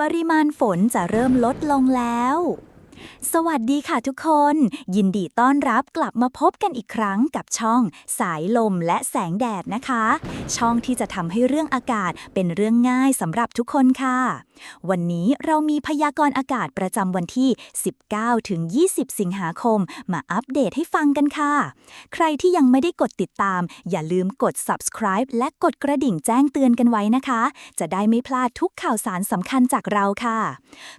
ปริมาณฝนจะเริ่มลดลงแล้ว สวัสดีค่ะทุกคน ยินดีต้อนรับกลับมาพบกันอีกครั้งกับช่อง สายลมและแสงแดดนะคะ ช่องที่จะทำให้เรื่องอากาศเป็นเรื่องง่ายสำหรับทุกคนค่ะวันนี้เรามีพยากรณ์อากาศประจำวันที่ 19 ถึง 20 สิงหาคม มาอัปเดตให้ฟังกันค่ะ ใครที่ยังไม่ได้กดติดตาม อย่าลืมกด subscribe และกดกระดิ่งแจ้งเตือนกันไว้นะคะ จะได้ไม่พลาดทุกข่าวสารสำคัญจากเราค่ะ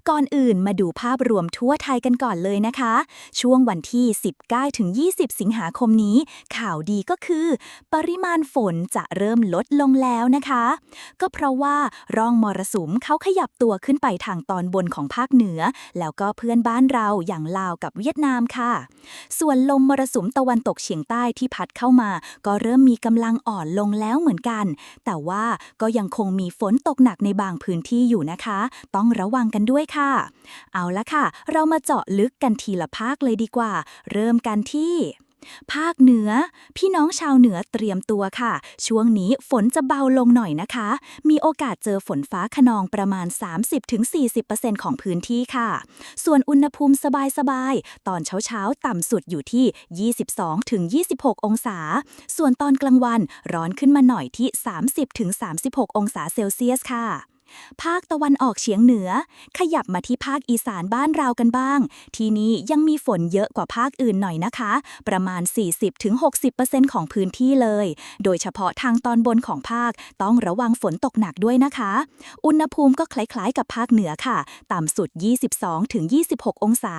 ก่อนอื่นมาดูภาพรวมทั่วไทยกันก่อนเลยนะคะ ช่วงวันที่ 19 ถึง 20 สิงหาคมนี้ ข่าวดีก็คือ ปริมาณฝนจะเริ่มลดลงแล้วนะคะ ก็เพราะว่าร่องมรสุมเขาขยับตัวขึ้นไปทางตอนบนของภาคเหนือ แล้วก็เพื่อนบ้านเราอย่างลาวกับเวียดนามค่ะ ส่วนลมมรสุมตะวันตกเฉียงใต้ที่พัดเข้ามา ก็เริ่มมีกำลังอ่อนลงแล้วเหมือนกัน แต่ว่าก็ยังคงมีฝนตกหนักในบางพื้นที่อยู่นะคะ ต้องระวังกันด้วยค่ะ เอาละค่ะ เรามาเจาะลึกกันทีละภาคเลยดีกว่า เริ่มกันที่ ภาคเหนือ พี่น้องชาวเหนือเตรียมตัวค่ะ ช่วงนี้ฝนจะเบาลงหน่อยนะคะ มีโอกาสเจอฝนฟ้าขนองประมาณ 30-40%ของพื้นที่ค่ะ ส่วนอุณหภูมิสบายๆ ตอนเช้าๆ ต่ำสุดอยู่ที่ 22-26 องศา ส่วนตอนกลางวันร้อนขึ้นมาหน่อยที่ 30-36 องศาเซลเซียสค่ะ ภาคตะวันออกเฉียงเหนือ ขยับมาที่ภาคอีสานบ้านเรากันบ้าง ที่นี่ยังมีฝนเยอะกว่าภาคอื่นหน่อยนะคะ ประมาณ 40-60%ของพื้นที่เลย โดยเฉพาะทางตอนบนของภาคต้องระวังฝนตกหนักด้วยนะคะ อุณหภูมิก็คล้ายๆ กับภาคเหนือค่ะ ต่ำสุด 22-26 องศา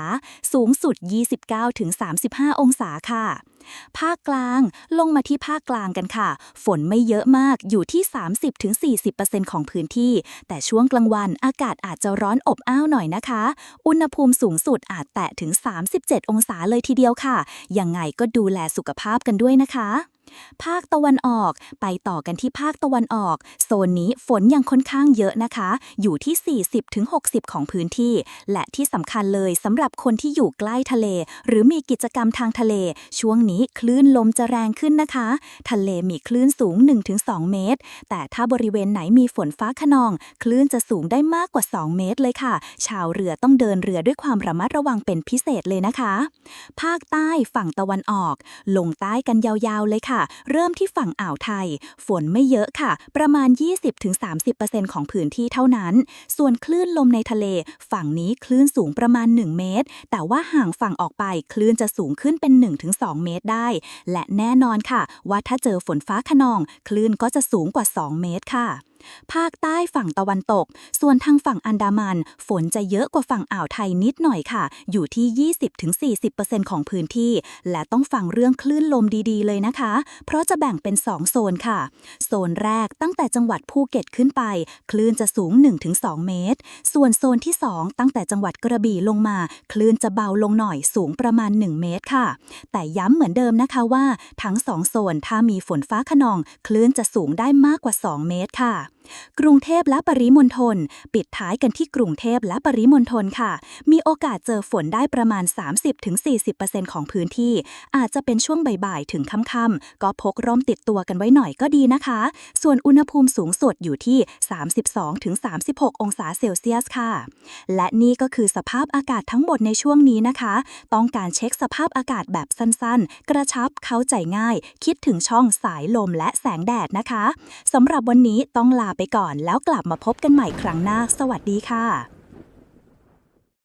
สูงสุด 29-35 องศาค่ะ ภาคกลางลงมาที่ภาคกลางกันค่ะ ฝนไม่เยอะมากอยู่ที่ 30-40%ของพื้นที่ แต่ช่วงกลางวันอากาศอาจจะร้อนอบอ้าวหน่อยนะคะ อุณหภูมิสูงสุดอาจแตะถึง 37 องศาเลยทีเดียวค่ะ ยังไงก็ดูแลสุขภาพกันด้วยนะคะ ภาคตะวันออกไปต่อกันที่ภาคตะวันออก โซนนี้ฝนยังค่อนข้างเยอะนะคะ อยู่ที่ 40-60 ของพื้นที่ และที่สำคัญเลยสำหรับคนที่อยู่ใกล้ทะเล หรือมีกิจกรรมทางทะเล ช่วงนี้คลื่นลมจะแรงขึ้นนะคะ ทะเลมีคลื่นสูง 1-2 เมตร แต่ถ้าบริเวณไหนมีฝนฟ้าขนอง คลื่นจะสูงได้มากกว่า 2 เมตรเลยค่ะ ชาวเรือต้องเดินเรือด้วยความระมัดระวังเป็นพิเศษเลยนะคะ ภาคใต้ฝั่งตะวันออก ลงใต้กันยาวๆเลยค่ะเริ่มที่ฝั่งอ่าวไทย ฝนไม่เยอะค่ะ ประมาณ 20-30%ของพื้นที่เท่านั้น ส่วนคลื่นลมในทะเล ฝั่งนี้คลื่นสูงประมาณ 1 เมตร แต่ว่าห่างฝั่งออกไปคลื่นจะสูงขึ้นเป็น 1-2 เมตรได้ และแน่นอนค่ะ ว่าถ้าเจอฝนฟ้าขนอง คลื่นก็จะสูงกว่า 2 เมตรค่ะ ภาคใต้ฝั่งตะวันตก ส่วนทางฝั่งอันดามัน ฝนจะเยอะกว่าฝั่งอ่าวไทยนิดหน่อยค่ะ อยู่ที่ 20-40%ของพื้นที่ และต้องฟังเรื่องคลื่นลมดีๆ เลยนะคะ เพราะจะแบ่งเป็น 2 โซนค่ะ โซนแรกตั้งแต่จังหวัดภูเก็ตขึ้นไป คลื่นจะสูง 1-2 เมตร ส่วนโซนที่ 2 ตั้งแต่จังหวัดกระบี่ลงมา คลื่นจะเบาลงหน่อยสูงประมาณ 1 เมตรค่ะ แต่ย้ำเหมือนเดิมนะคะว่าทั้ง 2 โซนถ้ามีฝนฟ้าขนอง คลื่นจะสูงได้มากกว่า 2 เมตรค่ะ กรุงเทพและปริมณฑลปิดท้ายกันที่กรุงเทพและปริมณฑลค่ะ มีโอกาสเจอฝนได้ประมาณ 30-40%ของพื้นที่ อาจจะเป็นช่วงบ่ายๆถึงค่ำๆก็พกร่มติดตัวกันไว้หน่อยก็ดีนะคะ ส่วนอุณหภูมิสูงสุดอยู่ที่ 32-36 องศาเซลเซียสค่ะ และนี่ก็คือสภาพอากาศทั้งหมดในช่วงนี้นะคะ ต้องการเช็คสภาพอากาศแบบสั้นๆ กระชับเข้าใจง่าย คิดถึงช่องสายลมและแสงแดดนะคะสำหรับวันนี้ต้องลาไปก่อน แล้วกลับมาพบกันใหม่ครั้งหน้า สวัสดีค่ะ